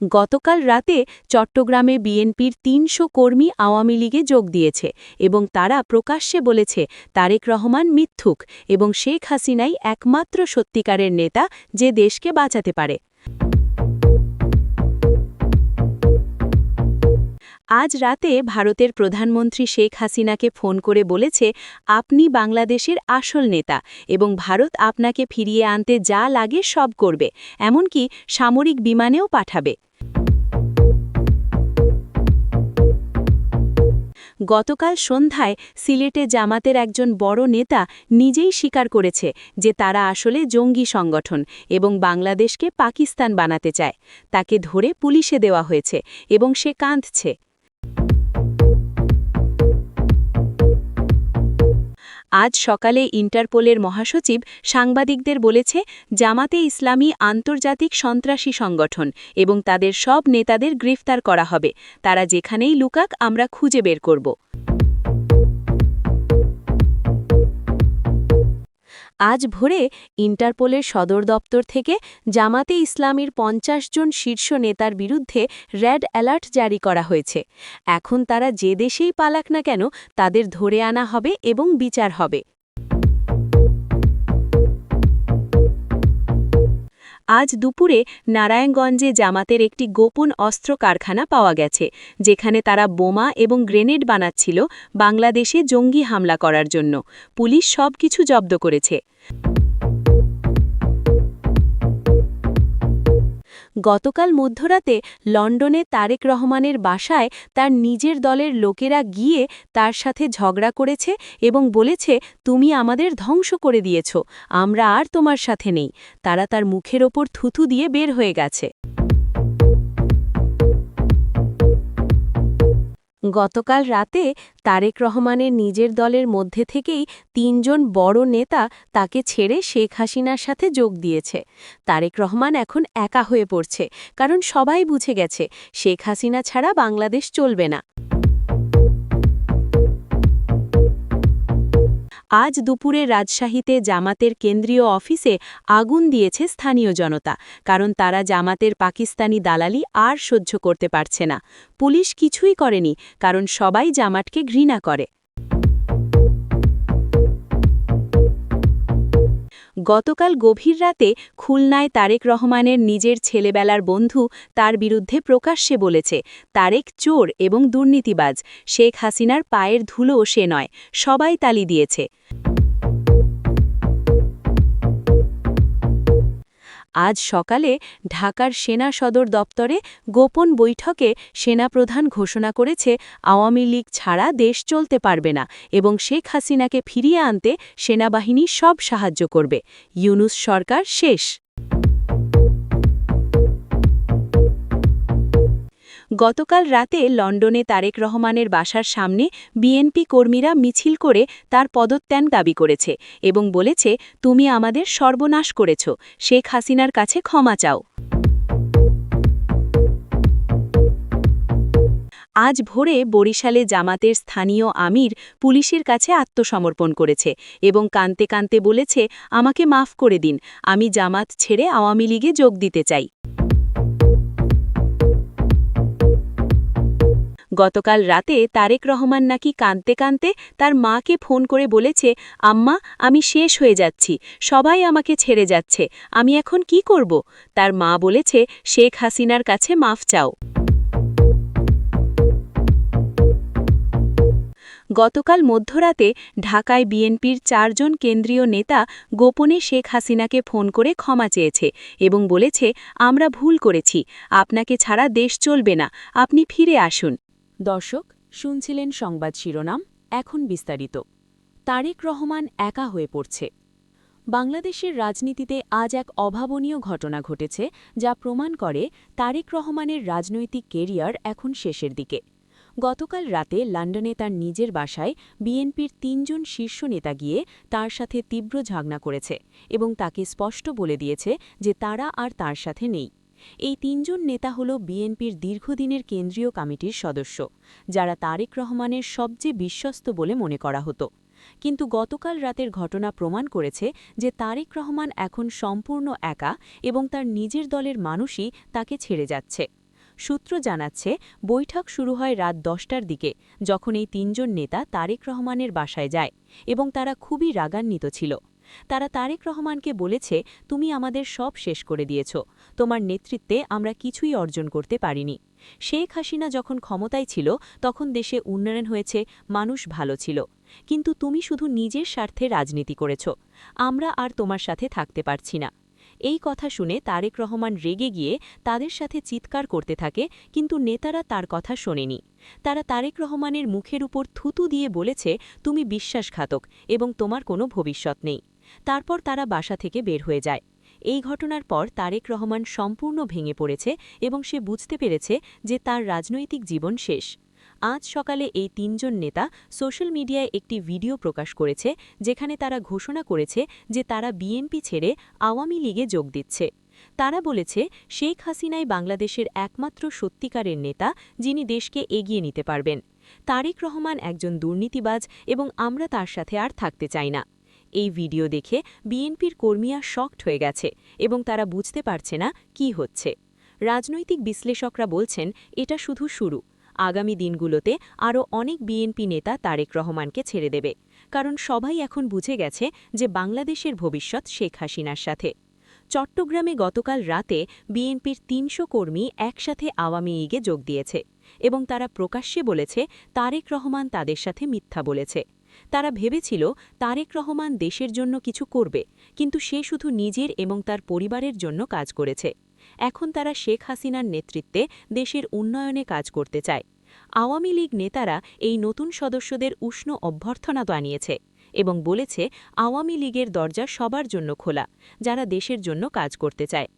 গতকাল রাতে চট্টগ্রামে বিএনপির তিনশো কর্মী আওয়ামী লীগে যোগ দিয়েছে এবং তারা প্রকাশ্যে বলেছে, তারেক রহমান মিথ্যুক এবং শেখ হাসিনাই একমাত্র সত্যিকারের নেতা যে দেশকে বাঁচাতে পারে। আজ রাতে ভারতের প্রধানমন্ত্রী শেখ হাসিনাকে ফোন করে বলেছে, আপনি বাংলাদেশের আসল নেতা এবং ভারত আপনাকে ফিরিয়ে আনতে যা লাগে সব করবে, এমনকি সামরিক বিমানেও পাঠাবে। গতকাল সন্ধ্যায় সিলেটে জামাতের একজন বড় নেতা নিজেই স্বীকার করেছে যে তারা আসলে জঙ্গি সংগঠন এবং বাংলাদেশকে পাকিস্তান বানাতে চায়। তাকে ধরে পুলিশে দেওয়া হয়েছে এবং সে কাঁদছে। আজ সকালে ইন্টারপোলের মহাসচিব সাংবাদিকদের বলেছে, জামাতে ইসলামী আন্তর্জাতিক সন্ত্রাসী সংগঠন এবং তাদের সব নেতাদের গ্রেফতার করা হবে। তারা যেখানেই লুকাক, আমরা খুঁজে বের করব। আজ ভোরে ইন্টারপোলের সদর দপ্তর থেকে জামাতে ইসলামীর পঞ্চাশ জন শীর্ষ নেতার বিরুদ্ধে রেড অ্যালার্ট জারি করা হয়েছে। এখন তারা যে দেশেই পালাক না কেন, তাদের ধরে আনা হবে এবং বিচার হবে। আজ দুপুরে নারায়ণগঞ্জে জামাতের একটি গোপন অস্ত্র কারখানা পাওয়া গেছে, যেখানে তারা বোমা এবং গ্রেনেড বানাচ্ছিল বাংলাদেশে জঙ্গি হামলা করার জন্য। পুলিশ সব কিছু জব্দ করেছে। গতকাল মধ্যরাতে লন্ডনে তারেক রহমানের বাসায় তার নিজের দলের লোকেরা গিয়ে তার সাথে ঝগড়া করেছে এবং বলেছে, তুমি আমাদের ধ্বংস করে দিয়েছ, আমরা আর তোমার সাথে নেই। তারা তার মুখের ওপর থুথু দিয়ে বের হয়ে গেছে। গতকাল রাতে তারেক রহমানের নিজের দলের মধ্যে থেকেই তিনজন বড় নেতা তাকে ছেড়ে শেখ হাসিনার সাথে যোগ দিয়েছে। তারেক রহমান এখন একা হয়ে পড়ছে, কারণ সবাই বুঝে গেছে, শেখ হাসিনা ছাড়া বাংলাদেশ চলবে না। আজ দুপুরে রাজশাহীতে জামাতের কেন্দ্রীয় অফিসে আগুন দিয়েছে স্থানীয় জনতা, কারণ তারা জামাতের পাকিস্তানি দালালি আর সহ্য করতে পারছে না। পুলিশ কিছুই করেনি, কারণ সবাই জামাতকে ঘৃণা করে। গতকাল গভীর রাতে খুলনায় তারেক রহমানের নিজের ছেলেবেলার বন্ধু তার বিরুদ্ধে প্রকাশ্যে বলেছে, তারেক চোর এবং দুর্নীতিবাজ, শেখ হাসিনার পায়ের ধুলো সে নয়, সবাই তালি দিয়েছে। আজ সকালে ঢাকার সেনা সদর দপ্তরে গোপন বৈঠকে সেনাপ্রধান ঘোষণা করেছে, আওয়ামী লীগ ছাড়া দেশ চলতে পারবে না এবং শেখ হাসিনাকে ফিরিয়ে আনতে সেনাবাহিনী সব সাহায্য করবে। ইউনুস সরকার শেষ। গতকাল রাতে লন্ডনে তারেক রহমানের বাসার সামনে বিএনপি কর্মীরা মিছিল করে তার পদত্যাগ দাবি করেছে এবং বলেছে, তুমি আমাদের সর্বনাশ করেছ। শেখ হাসিনার কাছে ক্ষমা চাও। আজ ভোরে বরিশালে জামাতের স্থানীয় আমির পুলিশের কাছে আত্মসমর্পণ করেছে এবং কানতে কানতে বলেছে, আমাকে মাফ করে দিন। আমি জামাত ছেড়ে আওয়ামী লীগে যোগ দিতে চাই। গতকাল রাতে তারেক রহমান নাকি কাঁদতে কাঁদতে তার মাকে ফোন করে বলেছে, আম্মা, আমি শেষ হয়ে যাচ্ছি, সবাই আমাকে ছেড়ে যাচ্ছে, আমি এখন কি করব? তার মা বলেছে, শেখ হাসিনার কাছে মাফ চাও। গতকাল মধ্যরাতে ঢাকায় বিএনপির চারজন কেন্দ্রীয় নেতা গোপনে শেখ হাসিনাকে ফোন করে ক্ষমা চেয়েছে এবং বলেছে, আমরা ভুল করেছি, আপনাকে ছাড়া দেশ চলবে না, আপনি ফিরে আসুন। দর্শক, শুনছিলেন সংবাদ শিরোনাম, এখন বিস্তারিত। তারেক রহমান একা হয়ে পড়ছে। বাংলাদেশের রাজনীতিতে আজ এক অভাবনীয় ঘটনা ঘটেছে, যা প্রমাণ করে তারেক রহমানের রাজনৈতিক কেরিয়ার এখন শেষের দিকে। গতকাল রাতে লন্ডনে তার নিজের বাসায় বিএনপির তিনজন শীর্ষ নেতা গিয়ে তার সাথে তীব্র ঝাগনা করেছে এবং তাকে স্পষ্ট বলে দিয়েছে যে তারা আর তার সাথে নেই। এই তিনজন নেতা হল বিএনপির দীর্ঘদিনের কেন্দ্রীয় কমিটির সদস্য, যারা তারেক রহমানের সবচেয়ে বিশ্বস্ত বলে মনে করা হতো। কিন্তু গতকাল রাতের ঘটনা প্রমাণ করেছে যে তারেক রহমান এখন সম্পূর্ণ একা এবং তার নিজের দলের মানুষই তাকে ছেড়ে যাচ্ছে। সূত্র জানাচ্ছে, বৈঠক শুরু হয় রাত দশটার দিকে, যখন এই তিনজন নেতা তারেক রহমানের বাসায় যায় এবং তারা খুবই রাগান্বিত ছিল। তারা তারেক রহমানকে বলেছে, তুমি আমাদের সব শেষ করে দিয়েছ। তোমার নেতৃত্বে আমরা কিছুই অর্জন করতে পারিনি। শেখ হাসিনা যখন ক্ষমতায় ছিল, তখন দেশে উন্নয়ন হয়েছে, মানুষ ভালো ছিল। কিন্তু তুমি শুধু নিজের স্বার্থে রাজনীতি করেছ। আমরা আর তোমার সাথে থাকতে পারছি না। এই কথা শুনে তারেক রহমান রেগে গিয়ে তাদের সাথে চিৎকার করতে থাকে, কিন্তু নেতারা তার কথা শোনেনি। তারা তারেক রহমানের মুখের উপর থুতু দিয়ে বলেছে, তুমি বিশ্বাসঘাতক এবং তোমার কোনো ভবিষ্যৎ নেই। তারপর তারা বাসা থেকে বের হয়ে যায়। এই ঘটনার পর তারেক রহমান সম্পূর্ণ ভেঙে পড়েছে এবং সে বুঝতে পেরেছে যে তার রাজনৈতিক জীবন শেষ। আজ সকালে এই তিনজন নেতা সোশ্যাল মিডিয়ায় একটি ভিডিও প্রকাশ করেছে, যেখানে তারা ঘোষণা করেছে যে তারা বিএনপি ছেড়ে আওয়ামী লীগে যোগ দিচ্ছে। তারা বলেছে, শেখ হাসিনাই বাংলাদেশের একমাত্র সত্যিকারের নেতা, যিনি দেশকে এগিয়ে নিতে পারবেন। তারেক রহমান একজন দুর্নীতিবাজ এবং আমরা তার সাথে আর থাকতে চাই না। এই ভিডিও দেখে বিএনপির কর্মীরা শকড হয়ে গেছে এবং তারা বুঝতে পারছে না কি হচ্ছে। রাজনৈতিক বিশ্লেষকরা বলছেন, এটা শুধু শুরু। আগামী দিনগুলোতে আরও অনেক বিএনপি নেতা তারেক রহমানকে ছেড়ে দেবে। কারণ সবাই এখন বুঝে গেছে যে বাংলাদেশের ভবিষ্যৎ শেখ হাসিনার সাথে। চট্টগ্রামে গতকাল রাতে বিএনপির তিনশো কর্মী একসাথে আওয়ামী লীগে যোগ দিয়েছে এবং তারা প্রকাশ্যে বলেছে, তারেক রহমান তাদের সাথে মিথ্যা বলেছে। তারা ভেবেছিল তারেক রহমান দেশের জন্য কিছু করবে, কিন্তু সে শুধু নিজের এবং তার পরিবারের জন্য কাজ করেছে। এখন তারা শেখ হাসিনার নেতৃত্বে দেশের উন্নয়নে কাজ করতে চায়। আওয়ামী লীগ নেতারা এই নতুন সদস্যদের উষ্ণ অভ্যর্থনা জানিয়েছে এবং বলেছে আওয়ামী লীগের দরজা সবার জন্য খোলা, যারা দেশের জন্য কাজ করতে চায়।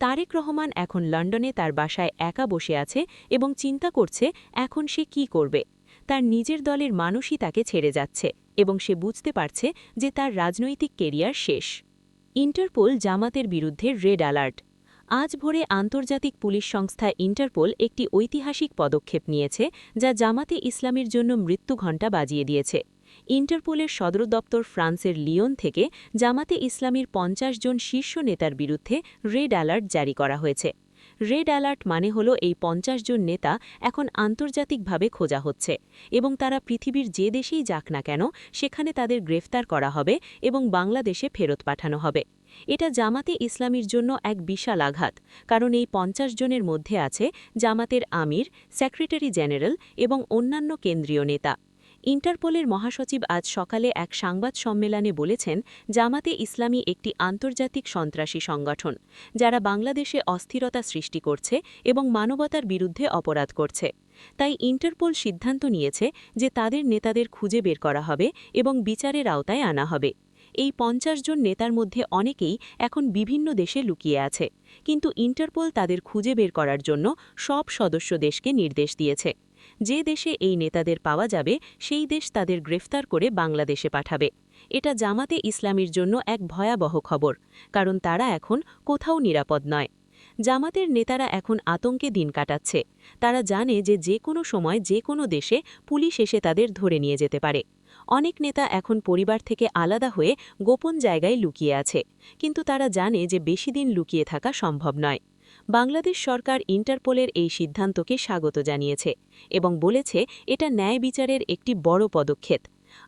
তারেক রহমান এখন লন্ডনে তার বাসায় একা বসে আছে এবং চিন্তা করছে এখন সে কি করবে। তার নিজের দলের মানুষই তাকে ছেড়ে যাচ্ছে এবং সে বুঝতে পারছে যে তার রাজনৈতিক কেরিয়ার শেষ। ইন্টারপোল জামাতের বিরুদ্ধে রেড অ্যালার্ট। আজ ভোরে আন্তর্জাতিক পুলিশ সংস্থা ইন্টারপোল একটি ঐতিহাসিক পদক্ষেপ নিয়েছে যা জামাতে ইসলামের জন্য মৃত্যু ঘণ্টা বাজিয়ে দিয়েছে। ইন্টারপোলের সদর দপ্তর ফ্রান্সের লিওন থেকে জামাতে ইসলামীর পঞ্চাশ জন শীর্ষ নেতার বিরুদ্ধে রেড অ্যালার্ট জারি করা হয়েছে। রেড অ্যালার্ট মানে হল এই পঞ্চাশ জন নেতা এখন আন্তর্জাতিকভাবে খোঁজা হচ্ছে এবং তারা পৃথিবীর যে দেশেই যাক না কেন, সেখানে তাদের গ্রেফতার করা হবে এবং বাংলাদেশে ফেরত পাঠানো হবে। এটা জামাতে ইসলামীর জন্য এক বিশাল আঘাত, কারণ এই পঞ্চাশ জনের মধ্যে আছে জামাতের আমির, সেক্রেটারি জেনারেল এবং অন্যান্য কেন্দ্রীয় নেতা। ইন্টারপোলের মহাসচিব আজ সকালে এক সংবাদ সম্মেলনে বলেছেন, জামাতে ইসলামী একটি আন্তর্জাতিক সন্ত্রাসী সংগঠন, যারা বাংলাদেশে অস্থিরতা সৃষ্টি করছে এবং মানবতার বিরুদ্ধে অপরাধ করছে। তাই ইন্টারপোল সিদ্ধান্ত নিয়েছে যে তাদের নেতাদের খুঁজে বের করা হবে এবং বিচারের আওতায় আনা হবে। এই পঞ্চাশ জন নেতার মধ্যে অনেকেই এখন বিভিন্ন দেশে লুকিয়ে আছে। কিন্তু ইন্টারপোল তাদের খুঁজে বের করার জন্য সব সদস্য দেশকে নির্দেশ দিয়েছে। যে দেশে এই নেতাদের পাওয়া যাবে, সেই দেশ তাদের গ্রেফতার করে বাংলাদেশে পাঠাবে। এটা জামাতে ইসলামীর জন্য এক ভয়াবহ খবর, কারণ তারা এখন কোথাও নিরাপদ নয়। জামাতের নেতারা এখন আতঙ্কে দিন কাটাচ্ছে। তারা জানে যে যে কোনো সময় যে কোনো দেশে পুলিশ এসে তাদের ধরে নিয়ে যেতে পারে। অনেক নেতা এখন পরিবার থেকে আলাদা হয়ে গোপন জায়গায় লুকিয়ে আছে, কিন্তু তারা জানে যে বেশি দিন লুকিয়ে থাকা সম্ভব নয়। বাংলাদেশ সরকার ইন্টারপোলের এই সিদ্ধান্তকে স্বাগত জানিয়েছে এবং বলেছে এটা ন্যায় বিচারের একটি বড় পদক্ষেপ।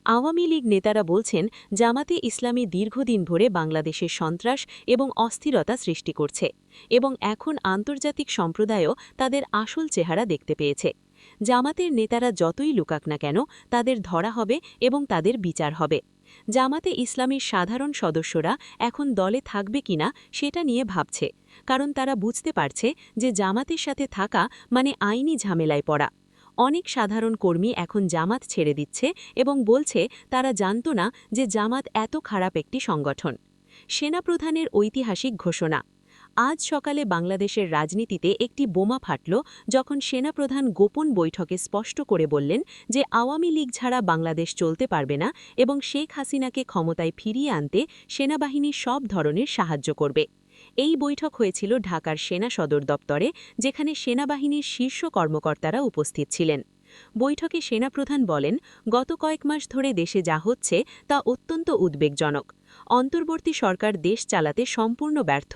আওয়ামী লীগ নেতারা বলছেন, জামাতে ইসলামী দীর্ঘদিন ধরে বাংলাদেশের সন্ত্রাস এবং অস্থিরতা সৃষ্টি করছে এবং এখন আন্তর্জাতিক সম্প্রদায়ও তাদের আসল চেহারা দেখতে পেয়েছে। জামাতের নেতারা যতই লুকাক না কেন, তাদের ধরা হবে এবং তাদের বিচার হবে। জামাতে ইসলামের সাধারণ সদস্যরা এখন দলে থাকবে কিনা সেটা নিয়ে ভাবছে, কারণ তারা বুঝতে পারছে যে জামাতের সাথে থাকা মানে আইনি ঝামেলায় পড়া। অনেক সাধারণ কর্মী এখন জামাত ছেড়ে দিচ্ছে এবং বলছে তারা জানত না যে জামাত এত খারাপ একটি সংগঠন। সেনাপ্রধানের ঐতিহাসিক ঘোষণা। আজ সকালে বাংলাদেশের রাজনীতিতে একটি বোমা ফাটল যখন সেনাপ্রধান গোপন বৈঠকে স্পষ্ট করে বললেন যে আওয়ামী লীগ ছাড়া বাংলাদেশ চলতে পারবে না এবং শেখ হাসিনাকে ক্ষমতায় ফিরিয়ে আনতে সেনাবাহিনী সব ধরনের সাহায্য করবে। এই বৈঠক হয়েছিল ঢাকার সেনা সদর দপ্তরে, যেখানে সেনাবাহিনীর শীর্ষ কর্মকর্তারা উপস্থিত ছিলেন। বৈঠকে সেনাপ্রধান বলেন, গত কয়েক মাস ধরে দেশে যা হচ্ছে তা অত্যন্ত উদ্বেগজনক। অন্তর্বর্তী সরকার দেশ চালাতে সম্পূর্ণ ব্যর্থ।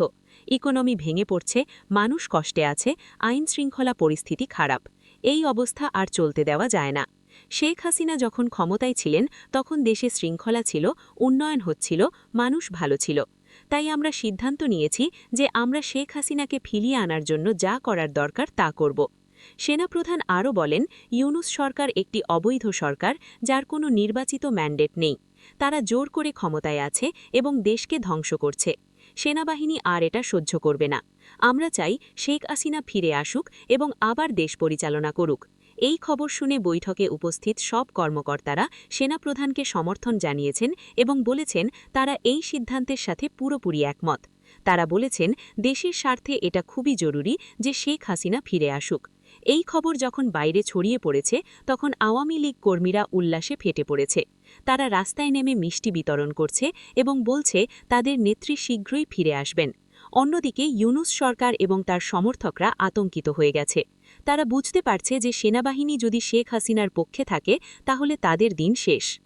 ইকোনমি ভেঙে পড়ছে, মানুষ কষ্টে আছে আইন শৃঙ্খলা পরিস্থিতি খারাপ। এই অবস্থা আর চলতে দেওয়া যায় না। শেখ হাসিনা যখন ক্ষমতায় ছিলেন, তখন দেশে শৃঙ্খলা ছিল, উন্নয়ন হচ্ছিল, মানুষ ভালো ছিল। তাই আমরা সিদ্ধান্ত নিয়েছি যে আমরা শেখ হাসিনাকে ফিরিয়ে আনার জন্য যা করার দরকার তা করব। সেনাপ্রধান আরও বলেন, ইউনুস সরকার একটি অবৈধ সরকার, যার কোনো নির্বাচিত ম্যান্ডেট নেই। তারা জোর করে ক্ষমতায় আছে এবং দেশকে ধ্বংস করছে। সেনাবাহিনী আর এটা সহ্য করবে না। আমরা চাই শেখ হাসিনা ফিরে আসুক এবং আবার দেশ পরিচালনা করুক। এই খবর শুনে বৈঠকে উপস্থিত সব কর্মকর্তারা সেনাপ্রধানকে সমর্থন জানিয়েছেন এবং বলেছেন, তারা এই সিদ্ধান্তের সাথে পুরোপুরি একমত। তারা বলেছেন, দেশের স্বার্থে এটা খুবই জরুরি যে শেখ হাসিনা ফিরে আসুক। এই খবর যখন বাইরে ছড়িয়ে পড়েছে, তখন আওয়ামী লীগ কর্মীরা উল্লাসে ফেটে পড়েছে। তারা রাস্তায় নেমে মিষ্টি বিতরণ করছে এবং বলছে, তাদের নেত্রী শীঘ্রই ফিরে আসবেন। অন্যদিকে ইউনুস সরকার এবং তার সমর্থকরা আতঙ্কিত হয়ে গেছে। তারা বুঝতে পারছে যে সেনাবাহিনী যদি শেখ হাসিনার পক্ষে থাকে, তাহলে তাদের দিন শেষ।